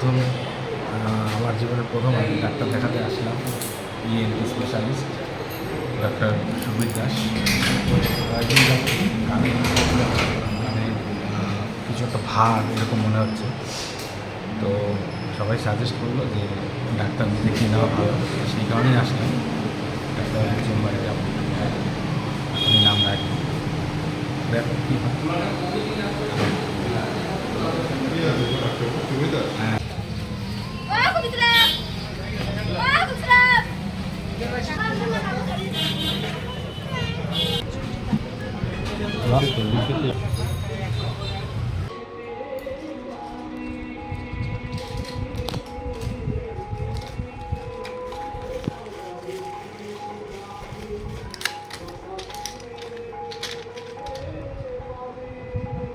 প্রথম আমার জীবনের প্রথম আমি ডাক্তার দেখাতে আসলাম E ENT specialist doctor Subir Das. মানে কিছু একটা ভার এরকম মনে হচ্ছে। তো সবাই সাজেস্ট করল যে ডাক্তার দেখিয়ে নেওয়া ভালো। সেই কারণেই আসলাম। ডাক্তার চেম্বারে যাব। আপনি নাম রাখবেন দেখো কী হ্যাঁ?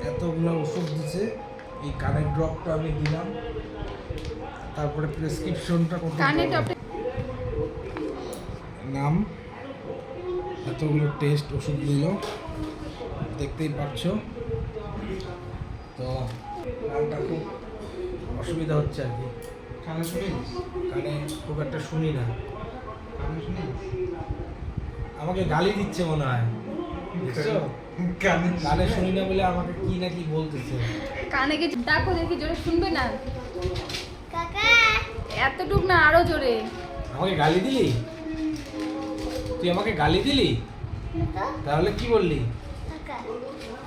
এতগুলো ওষুধ দিছে এই কানের ড্রপটা আমি দিলাম তারপরে প্রেসক্রিপশনটা। টপে নাম এতগুলো টেস্ট ওষুধ দিল দেখতেই পাচ্ছ তো কানটা খুব অসুবিধা হচ্ছে আর কি। কানে শুনি? কানে খুব একটা শুনি না। কানে শুনি? আমাকে গালি দিচ্ছে মনে হয়। কানে শুনি? না বলে আমাকে কি না কি বলতেছে। কানে কিছু ডাকো দেখি জোরে শুনবে না? এতটুক না আরও জোরে। আমাকে গালি দিলি? তুই আমাকে গালি দিলি? তাহলে কি বললি?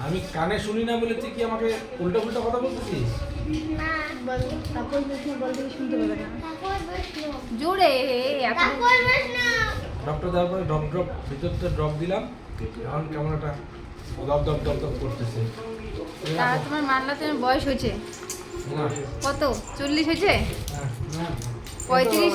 আমি কানে শুনি না বলে তুই কি আমাকে উল্টো উল্টো কথা বলতেছিস? জোরে ডক্টর দেওয়ার পরে ড্রপ ড্রপ ভিতরটা ড্রপ দিলাম। এখন কেমন একটা দপ দপ দপ দপ করতেছে তোমার মানলাতে বয়স হয়েছে? কত? চল্লিশ হয়েছে? না। পঁয়ত্রিশ?